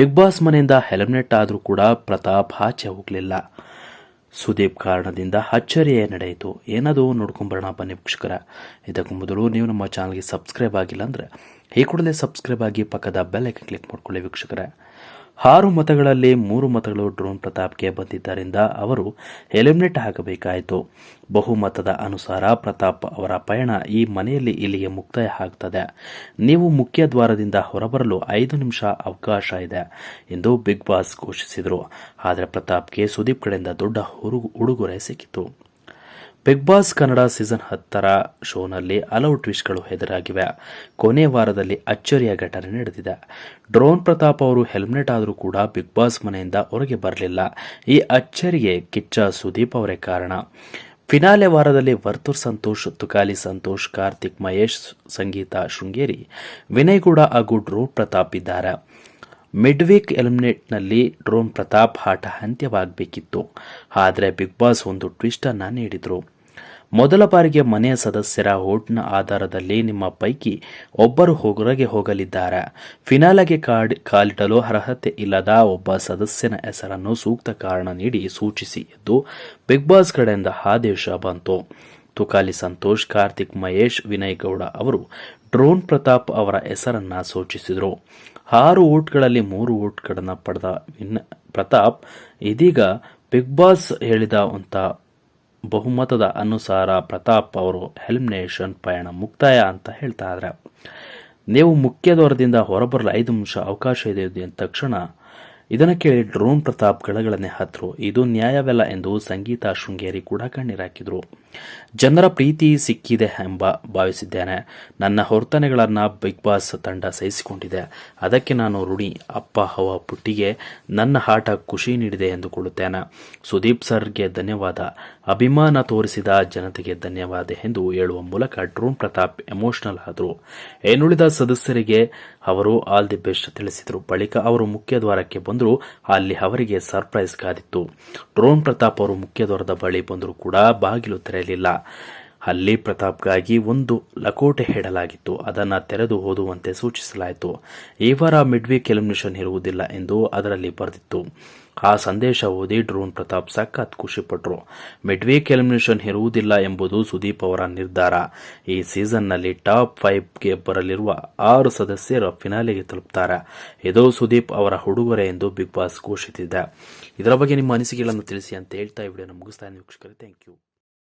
Big boss ಮನೆಯಿಂದ helmet ಆದರೂ ಕೂಡ ಪ್ರತಾಪ್ ಆಚೆ ಹೋಗಲಿಲ್ಲ. ಸುದೀಪ್ ಕಾರಣದಿಂದ ಅಚ್ಚರಿಯೇ ನಡೆಯಿತು. ಏನದು? ನೋಡ್ಕೊಂಬರೋಣ ಬನ್ನಿ ವೀಕ್ಷಕರ. ಇದಕ್ಕೂ ಮೊದಲು ನೀವು ನಮ್ಮ ಚಾನಲ್ಗೆ ಸಬ್ಸ್ಕ್ರೈಬ್ ಆಗಿಲ್ಲ ಅಂದರೆ ಈ ಕೂಡಲೇ ಸಬ್ಸ್ಕ್ರೈಬ್ ಆಗಿ ಪಕ್ಕದ ಬೆಲ್ ಐಕನ್ ಕ್ಲಿಕ್ ಮಾಡ್ಕೊಳ್ಳಿ ವೀಕ್ಷಕರೇ. ಆರು ಮತಗಳಲ್ಲಿ ಮೂರು ಮತಗಳು ಡ್ರೋನ್ ಪ್ರತಾಪ್ಗೆ ಬಂದಿದ್ದರಿಂದ ಅವರು ಎಲಿಮಿನೇಟ್ ಆಗಬೇಕಾಯಿತು. ಬಹುಮತದ ಅನುಸಾರ ಪ್ರತಾಪ್ ಅವರ ಪಯಣ ಈ ಮನೆಯಲ್ಲಿ ಇಲ್ಲಿಗೆ ಮುಕ್ತಾಯ ಆಗ್ತದೆ. ನೀವು ಮುಖ್ಯ ದ್ವಾರದಿಂದ ಹೊರಬರಲು ಐದು ನಿಮಿಷ ಅವಕಾಶ ಇದೆ ಎಂದು ಬಿಗ್ ಬಾಸ್ ಘೋಷಿಸಿದರು. ಆದರೆ ಪ್ರತಾಪ್ಗೆ ಸುದೀಪ್ ಕಡೆಯಿಂದ ದೊಡ್ಡ ಉಡುಗೊರೆ ಸಿಕ್ಕಿತು. ಬಿಗ್ ಬಾಸ್ ಕನ್ನಡ ಸೀಸನ್ ಹತ್ತರ ಶೋನಲ್ಲಿ ಹಲವು ಟ್ವಿಸ್ಟ್ಗಳು ಎದುರಾಗಿವೆ ಕೊನೆ ವಾರದಲ್ಲಿ ಅಚ್ಚರಿಯ ಘಟನೆ ನಡೆದಿದೆ. ಡ್ರೋನ್ ಪ್ರತಾಪ್ ಅವರು ಹೆಲ್ಮೆಟ್ ಆದರೂ ಕೂಡ ಬಿಗ್ ಬಾಸ್ ಮನೆಯಿಂದ ಹೊರಗೆ ಬರಲಿಲ್ಲ. ಈ ಅಚ್ಚರಿಗೆ ಕಿಚ್ಚ ಸುದೀಪ್ ಅವರೇ ಕಾರಣ. ಫಿನಾಲೆ ವಾರದಲ್ಲಿ ವರ್ತೂರ್ ಸಂತೋಷ್, ತುಕಾಲಿ ಸಂತೋಷ್, ಕಾರ್ತಿಕ್ ಮಹೇಶ್, ಸಂಗೀತ ಶೃಂಗೇರಿ, ವಿನಯ್ ಗೌಡ ಹಾಗೂ ಡ್ರೋನ್ ಪ್ರತಾಪ್ ಇದ್ದಾರೆ. ಮಿಡ್ ವೀಕ್ ಎಲಿಮಿನೇಟ್ನಲ್ಲಿ ಡ್ರೋನ್ ಪ್ರತಾಪ್ ಆಟ ಅಂತ್ಯವಾಗಬೇಕಿತ್ತು ಆದರೆ ಬಿಗ್ ಬಾಸ್ ಒಂದು ಟ್ವಿಸ್ಟನ್ನು ನೀಡಿದರು. ಮೊದಲ ಬಾರಿಗೆ ಮನೆಯ ಸದಸ್ಯರ ಓಟ್ನ ಆಧಾರದಲ್ಲಿ ನಿಮ್ಮ ಪೈಕಿ ಒಬ್ಬರು ಹೊರಗೆ ಹೋಗಲಿದ್ದಾರೆ. ಫಿನಾಲೆಗೆ ಕಾರ್ಡ್ ಕಾಲಿಡಲು ಅರ್ಹತೆ ಇಲ್ಲದ ಒಬ್ಬ ಸದಸ್ಯನ ಹೆಸರನ್ನು ಸೂಕ್ತ ಕಾರಣ ನೀಡಿ ಸೂಚಿಸಿ ಎಂದು ಬಿಗ್ ಬಾಸ್ ಕಡೆಯಿಂದ ಆದೇಶ ಬಂತು. ತುಕಾಲಿ ಸಂತೋಷ್, ಕಾರ್ತಿಕ್ ಮಹೇಶ್ ವಿನಯ್ ಗೌಡ ಅವರು ಡ್ರೋನ್ ಪ್ರತಾಪ್ ಅವರ ಹೆಸರನ್ನ ಸೂಚಿಸಿದರು. ಆರು ಓಟ್ಗಳಲ್ಲಿ ಮೂರು ಓಟ್ಗಳನ್ನು ಪಡೆದ ವಿನ್, ಪ್ರತಾಪ್ ಇದೀಗ ಬಿಗ್ ಬಾಸ್ ಹೇಳಿದ ಅಂತ ಬಹುಮತದ ಅನುಸಾರ ಪ್ರತಾಪ್ ಅವರು ಹೆಲ್ಮಿನೇಷನ್ ಪಯಣ ಮುಕ್ತಾಯ ಅಂತ ಹೇಳ್ತಾ ಇದ್ದಾರೆ ನೀವು ಮುಖ್ಯ ದ್ವಾರದಿಂದ ಹೊರಬರಲು ಐದು ನಿಮಿಷ ಅವಕಾಶ ಇದೆ ಎಂದ ತಕ್ಷಣ ಇದನ್ನು ಕೇಳಿ ಡ್ರೋನ್ ಪ್ರತಾಪ್ ಗಳಗಳನ್ನೇ ಹತ್ತರು ಇದು ನ್ಯಾಯವಲ್ಲ ಎಂದು ಸಂಗೀತ ಶೃಂಗೇರಿ ಕೂಡ ಕಣ್ಣೀರಾಕಿದ್ರು ಜನರ ಪ್ರೀತಿ ಸಿಕ್ಕಿದೆ ಎಂಬ ಭಾವಿಸಿದ್ದೇನೆ. ನನ್ನ ಹೊರ್ತನೆಗಳನ್ನು ಬಿಗ್ ಬಾಸ್ ತಂಡ ಸಹಿಸಿಕೊಂಡಿದೆ. ಅದಕ್ಕೆ ನಾನು ಋಣಿ ಅಪ್ಪ ಹವ ಪುಟ್ಟಿಗೆ ನನ್ನ ಆಟ ಖುಷಿ ನೀಡಿದೆ ಎಂದುಕೊಳ್ಳುತ್ತೇನೆ. ಸುದೀಪ್ ಸರ್ಗೆ ಧನ್ಯವಾದ. ಅಭಿಮಾನ ತೋರಿಸಿದ ಜನತೆಗೆ ಧನ್ಯವಾದ ಎಂದು ಹೇಳುವ ಮೂಲಕ ಡ್ರೋನ್ ಪ್ರತಾಪ್ ಎಮೋಷನಲ್ ಆದರು. ಇನ್ನುಳಿದ ಸದಸ್ಯರಿಗೆ ಅವರು ಆಲ್ ದಿ ಬೆಸ್ಟ್ ತಿಳಿಸಿದರು. ಬಳಿಕ ಅವರು ಮುಖ್ಯ ದ್ವಾರಕ್ಕೆ ಬಂದರು. ಅಲ್ಲಿ ಅವರಿಗೆ ಸರ್ಪ್ರೈಸ್ ಕಾದಿತ್ತು ಡ್ರೋನ್ ಪ್ರತಾಪ್ ಅವರು ಮುಖ್ಯ ದ್ವಾರದ ಬಳಿ ಬಂದರೂ ಕೂಡ ಬಾಗಿಲು ತೆರೆಯಲಿಲ್ಲ ಅಲ್ಲಿ ಪ್ರತಾಪ್ಗಾಗಿ ಒಂದು ಲಕೋಟೆ ಹೇಳಲಾಗಿತ್ತು ಅದನ್ನು ತೆರೆದು ಓದುವಂತೆ ಸೂಚಿಸಲಾಯಿತು. ಈ ವಾರ ಮಿಡ್ವೀಕ್ ಎಲಿಮಿನೇಷನ್ ಇರುವುದಿಲ್ಲ ಎಂದು ಅದರಲ್ಲಿ ಬರೆದಿತ್ತು. ಆ ಸಂದೇಶ ಓದಿ ಡ್ರೋನ್ ಪ್ರತಾಪ್ ಸಖತ್ ಖುಷಿಪಟ್ಟರು ಮಿಡ್ವೀಕ್ ಎಲಿಮಿನೇಷನ್ ಇರುವುದಿಲ್ಲ ಎಂಬುದು ಸುದೀಪ್ ಅವರ ನಿರ್ಧಾರ. ಈ ಸೀಸನ್ನಲ್ಲಿ ಟಾಪ್ ಫೈವ್ಗೆ ಬರಲಿರುವ ಆರು ಸದಸ್ಯರು ಫಿನಾಲೆಗೆ ತಲುಪುತ್ತಾರೆ ಇದು ಸುದೀಪ್ ಅವರ ಹುಡುಗರೆ ಎಂದು ಬಿಗ್ ಬಾಸ್ ಘೋಷಿಸಿದೆ. ಇದರ ಬಗ್ಗೆ ನಿಮ್ಮ ಅನಿಸಿಕೆಗಳನ್ನು ತಿಳಿಸಿ ಅಂತ ಹೇಳ್ತಾ ಈ ವಿಡಿಯೋನ ಮುಗಿಸ್ತಾ ವೀಕ್ಷಕರೇ ಥ್ಯಾಂಕ್ ಯು